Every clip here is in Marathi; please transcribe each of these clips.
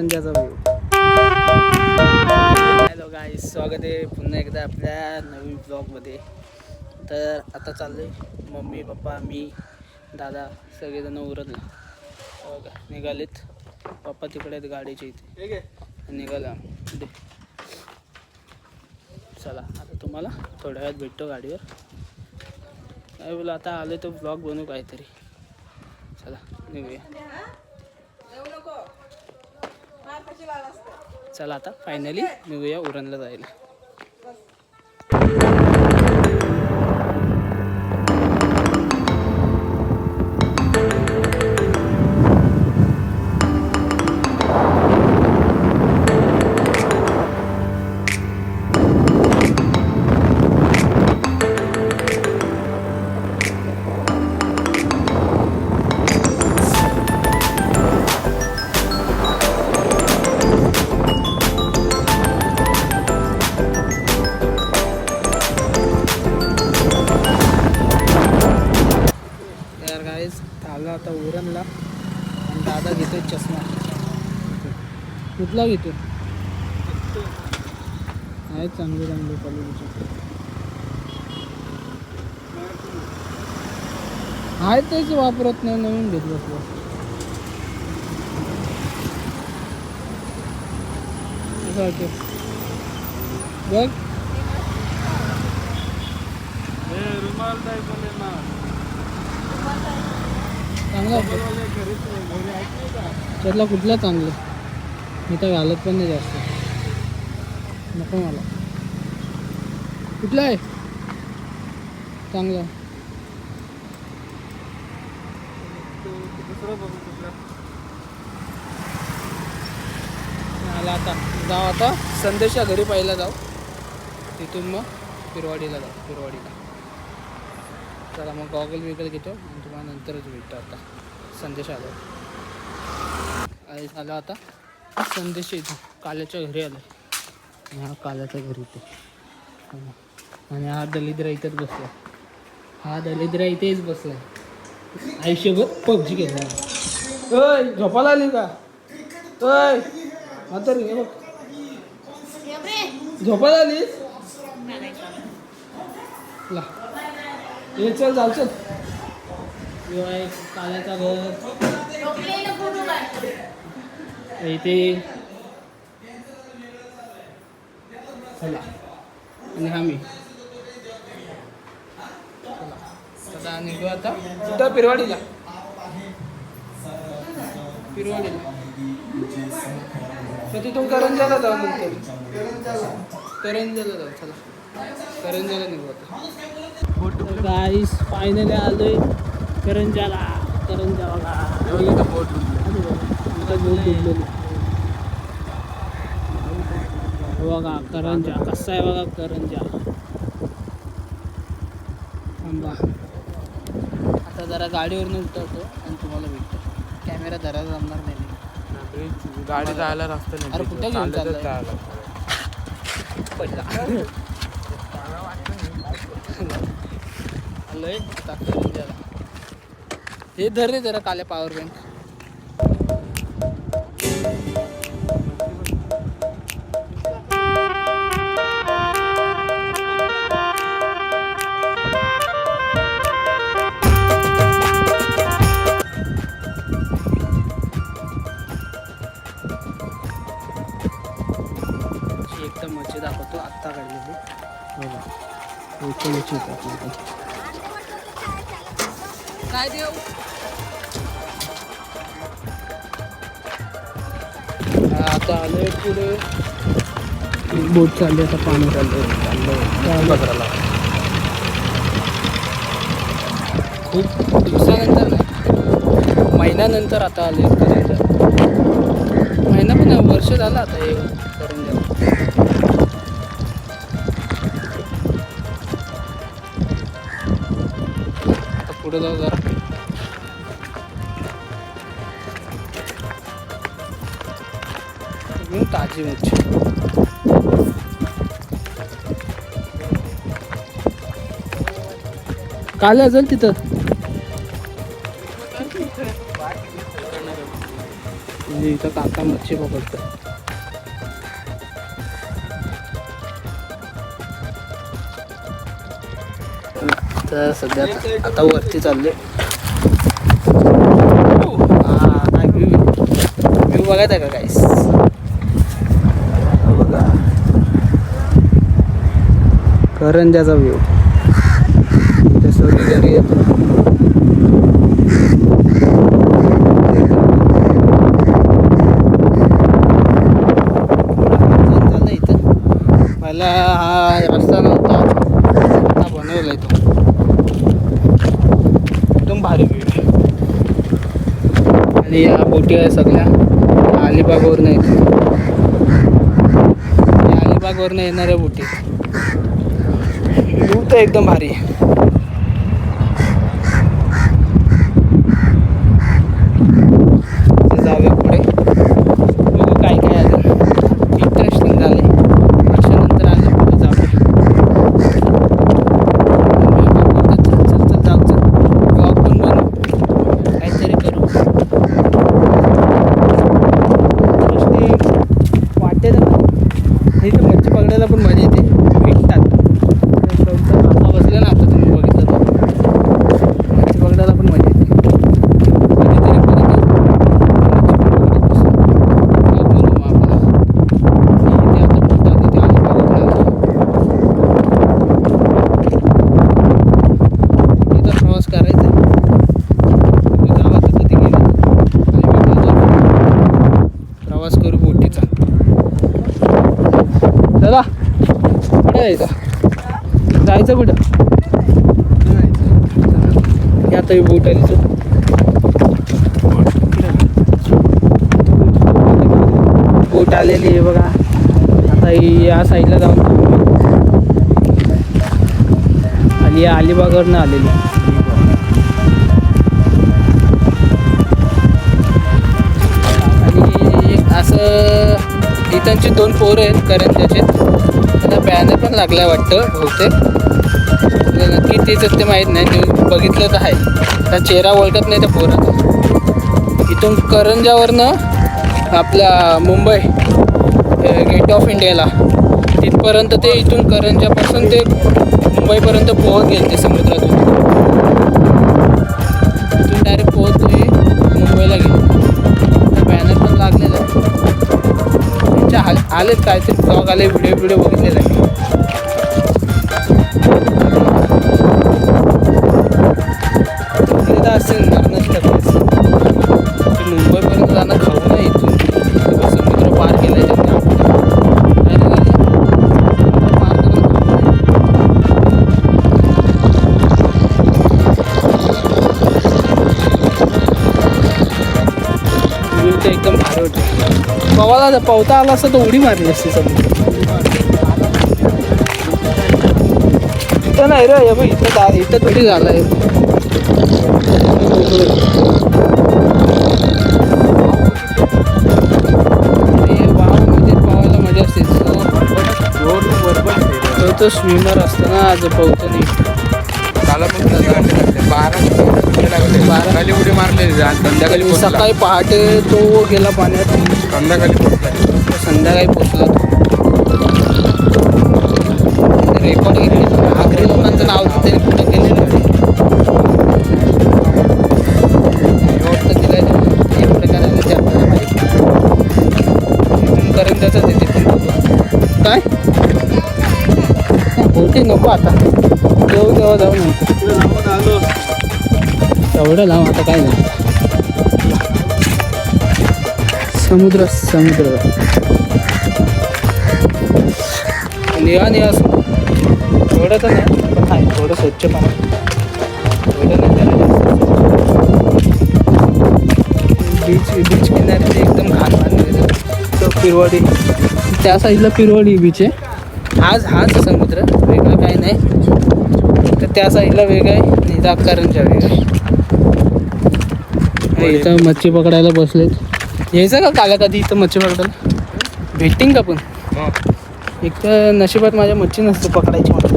करंजाचा व्ह्यू हॅलो गाय स्वागत आहे पुन्हा एकदा आपल्या नवीन ब्लॉगमध्ये तर आता चाललोय. मम्मी पप्पा मी दादा सगळेजण उरतला बघा निघालेत. पप्पा तिकडे आहेत गाडीच्या इथे. निघाला. चला आता तुम्हाला थोड्या वेळात भेटतो गाडीवर. काय बोला आता आले तर ब्लॉग बनवू काहीतरी. चला निघूया. चला आता फायनली निघूया उरणला जायला. आला आता उरणला. आणि दादा घेतोय चष्मा. कुठला घेतो आहेत चांगले चांगले क्वालिटीचे आहेत तेच वापरत नाही नवीन घेत बसलो कसं वाटतं बघ. चांगला त्यातला कुठला चांगलं? मी तर घालत पण नाही जास्त. नको मला. कुठला आहे? चांगला. मला आता. जाऊ आता. संदेशा घरी पाहिला जाऊ. तिथून मग पिरवाडीला जाऊ. पिरवाडीला चला मग गॉगल बिगल घेतो आणि तुम्हाला नंतरच भेटतो आता. संदेश आलो. आलो आता. संदेश इथं काल्याच्या घरी आलो. आणि हा काल्याच्या घरी इथे आणि हा दलिद्र इथंच बसला. हा दलिद्र इथेच बसला. आयुष्यभर पबजी खेळला ओय झोपायला आली का? ओय आता रे बघ. झोपायला आलीस? ला. ये चल जाऊ चल. यो आहे काल्याचा घर. इथे. चला. आणि हा मी. चला आता निघू आता. कुठं पिरवाडीला पिरवाडीला तर तिथून करंजाला जाऊ नंतर. करंजाला जाऊ चला. करंजाला निघू आता. गाईस फायनली आलोय करंजाला करंजा बघा बोट डुबलेली. बघा करंजा कसा आहे बघा करंजा थांबा. आता जरा गाडीवरनं उतरतो आणि तुम्हाला भेटतो. कॅमेरा धरायला जमणार नाही. गाडी जायला रस्ता नाही अरे कुठे घेऊन चालतच चाललाय? हे धर रे जरा काल्या पॉवर बँक एकदम मच्छी दाखवतो आत्ता काढलेली बघा हो एकदम मच्छी दाखवतो. काय देऊ आता आलोय पुढे. बोट चालली आता पाणी चाललंय खूप दिवसानंतर नाही महिन्यानंतर आता आले करायचं महिना पण वर्ष झालं आता हे करून द्या आता पुढे जाऊ जरा. ताजी मच्छी काल असेल तिथं? म्हणजे इथं काका मच्छी पकडतो तर सध्या आता- आता वरती चालले हा काय व्ह्यू व्ह्यू बघायचा का काहीच बघा करंजाचा व्यू इथे सूर्य घरी येतो झालं इथं. मला हा रस्ता नव्हता. आता बनवलाय तो. एकदम भारी व्ह्यू आणि या बोटी आहे सगळ्या. अलिबागवरनं येतो या अलिबागवरनं येणाऱ्या बोटी. व्यू तर एकदम भारी. आहे तर मजा पुढे बघू काय काय आलं इंटरेस्टिंग झाले वर्षानंतर आले पुढे जाऊया चल चल चल जाऊ चल ब्लॉग पण बनवू काहीतरी करू इंटरेस्टिंग वाटते ना इथं मच्छी पकडायला पण मजा येते भेटतात आता बसले ना आता तुम्ही बघितलं तर मच्छी पकडायला पण मजा येते कधीतरी परत येऊ. मच्छी पकडत बसू. vlog बनवू मग आपला. इथे आता बोट आली, ते अलिबागवरून आली. इथं प्रवास करायचा तुम्ही जावा तिथं ते गेले अलिबागला जाऊ. प्रवास करू बोटीचा चला कुठे जायचं जायचं कुठं? आता ही बोट आली. बोट आलेली आहे बघा. आता ही या साईडला जाऊन आणि या अलिबागवरनं आलेली आणि असं इथंची दोन पोरं आहेत करंजाचे बॅनर पण लागला वाटतं बहुतेक. नक्की तेच आहेत ते माहीत नाही न्यूज बघितलं तर आहे. त्या चेहरा ओळखत नाही त्या पोरात इथून करंजावरनं आपल्या मुंबई गेट ऑफ इंडियाला तिथपर्यंत ते इथून करंजापासून ते मुंबईपर्यंत पोहत गेले ते समुद्रात. आलेच काय ते ब्लॉग आले व्हिडिओ व्हिडिओ बघितले नाही पवाला पवता आला असता तर उडी मारली असती समुद्र इथं नाही रे बघ इथं इथं थोडी झालंय. पावायला मजा असते. तो तो स्विमर असतो ना जो पवतो नाही. पण. बारा? खाली उडी मारलेली आणि संध्याकाळी. सकाळी पहाटे तो गेला पाण्यात संध्याकाळी पोचला. संध्याकाळी पोचला रेकॉर्ड घेतले आखरी लोकांचं नाव कुठं. काय बोटी नको आता हो जाऊ जाऊ नंतर एवढं लांब आता काय नाही. समुद्र समुद्र. निळा निळा एवढं तर नाही पण आहे थोडं स्वच्छ पाणी थोडं नाही त्याला बीच बीच किनारी एकदम घाण बांधलेलं तो पिरवाडी. त्या साईडला पिरवाडी बीच आहे. हाच हाच समुद्र वेगळं काही नाही. त्या साईडला वेगळं आहे आणि इथं करंजा वेगळं इथं मच्छी पकडायला बसलेत. यायचं का काला कधी इथं मच्छी पकडायला? भेटतीन का पण? एक तर नशिबात माझ्या मच्छी नसते पकडायची मला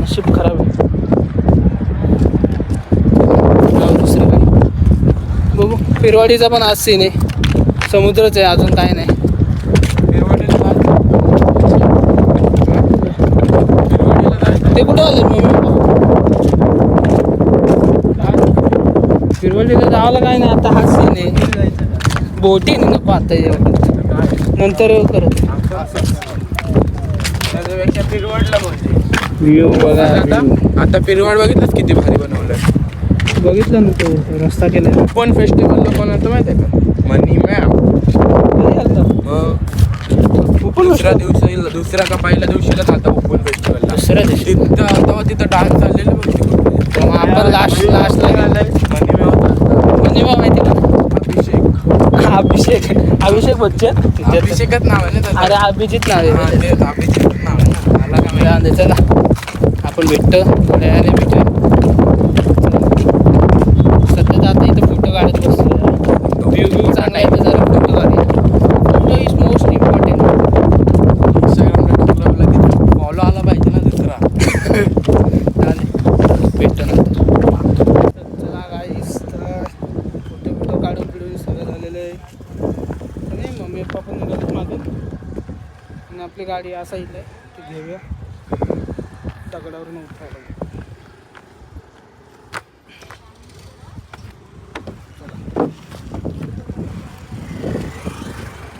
नशीब खराब आहे. जाऊ दुसरीकडे बघू. पिरवाडीचा पण आज सीन आहे. समुद्रच आहे अजून काय नाही जायचं. पिरवाडीला जायचं. ते कुठं आले मम्मी? पिरवडीला जायला काय नाही आता हा सीन आहे बोटीने नको आता एवढं नंतर येऊ करत. त्याच्यापेक्षा पिरवाडला बोलते व्ह्यू बघा. आता? आता पिरवाड बघितलंच किती भारी बनवलं बघितलं ना तो रस्ता केला ओपन फेस्टिवलला कोण होतं माहिती आहे का? मनी मॅम दुसऱ्या दिवशी दुसऱ्या का पहिल्या दिवशीला चालता ओपन फेस्टिवलला दुसऱ्या दिवशी. तिथं तेव्हा तिथं डान्स चाललेलं बघ. तिकडे. तेव्हा आपण लास्ट लास्टला गेलो. मनी मॅम होता. म्हणजे माहिती अभिषेक. अभिषेक. अभिषेक बच्चन. अभिषेकच नाव आहे ना. अरे अभिजित नाव आहे. अभिषेकच नाव आहे ना. आपण भेटतो. थोड्या वेळाने भेटूया सध्या तर आता इथं फोटो काढत बसतो व्ह्यू व्ह्यू चांगला आहे तर जरा फोटो काढूया फोटो इज मोस्ट इम्पॉर्टंट इंस्टाग्रामला टाकलं तिथं फॉलो आला पाहिजे ना दुसरा चालेल भेटतो नंतर चला गाईस तर फोटो बिटो काढून पिढून सगळं झालेलं आहे आणि मम्मी पप्पा मागे. आणि आपली गाडी असा इथं आहे ती घेऊया. दगडावरून उठायला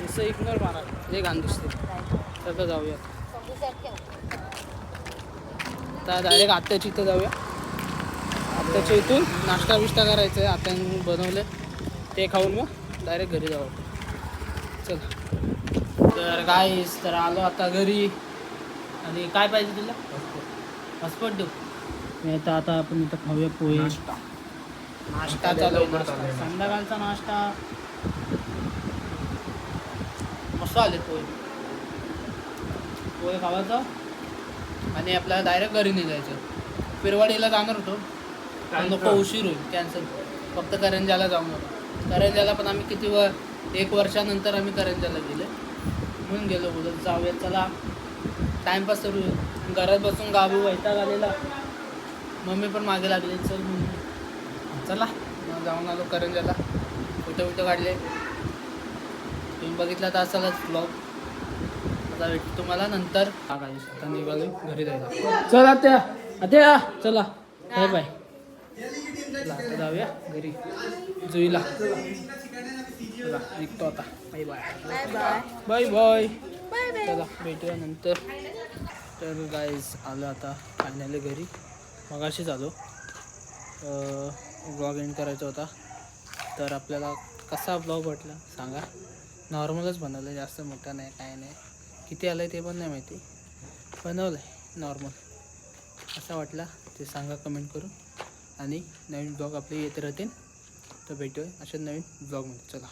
असं इग्नोर मारा. हे घाण दिसते सगळं जाऊया. आता डायरेक्ट आत्याच्या इथं जाऊया. आत्याच्या इथून नाश्ता बिश्ता करायचा आहे आत्याने बनवलं ते खाऊन मग डायरेक्ट घरी जाऊ चल. तर काय तर आलो आता घरी. आणि काय पाहिजे तुला? हॉस्पॉट देऊ. मी आता आता आपण इथं खाऊया पोहे. नाश्ता. चालू आहे नाश्ता. संध्याकाळचा नाश्ता. मस्त आले पोहे. पोहे खावायचा. आणि आपल्याला डायरेक्ट घरी निघायचं पिरवाडीला जाणार होतो. पण नको उशीर होईल कॅन्सल फक्त करंजाला जाऊन होतो करंजाला पण आम्ही किती व एक वर्षानंतर आम्ही करंजाला गेले. म्हणून गेलो बोलत जाऊया चला. टाईमपास करू घरात बसून गावी वैताग आलेला. मम्मी पण मागे लागली चल म्हणून चला. मग जाऊन आलो करंजाला फोटो बिटो काढले. तुम्ही बघितला तर असालच ब्लॉग आता भेटतो तुम्हाला नंतर. आता निघालो घरी जायला. चला त्या आता चला. Bye bye. आता जाऊया. घरी. जुईला. चला निघतो आता. Bye bye. Bye bye. चला भेटूया नंतर. तर गाईज आलो आता फायनली घरी. मगाशीच आलो ब्लॉग एंड करायचा होता. तर आपल्याला कसा ब्लॉग वाटला सांगा. नॉर्मलच बनवलं जास्त मोठं नाही काय नाही. किती आलं आहे ते पण नाही माहिती. बनवलं आहे नॉर्मल असा वाटला ते सांगा कमेंट करून. आणि नवीन ब्लॉग आपले येत राहतील तर भेटूया अशा नवीन ब्लॉगमध्ये चला.